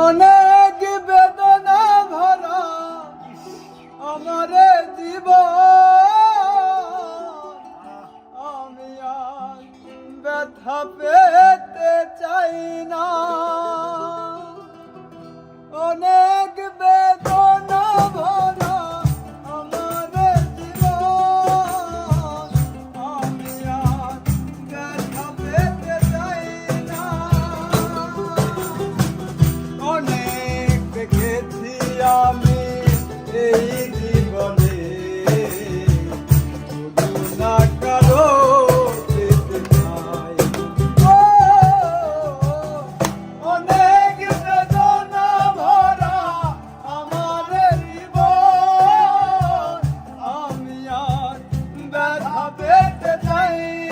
অনেক পেতে চাই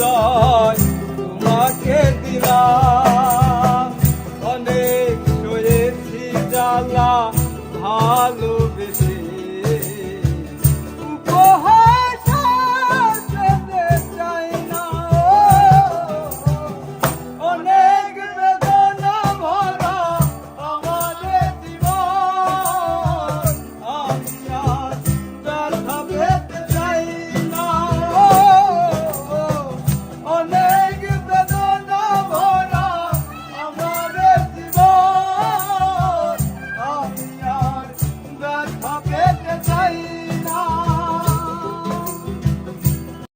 হৃদয় তোমাকে দিলাম। অনেক সয়েছি জ্বালা ভালোবেসে।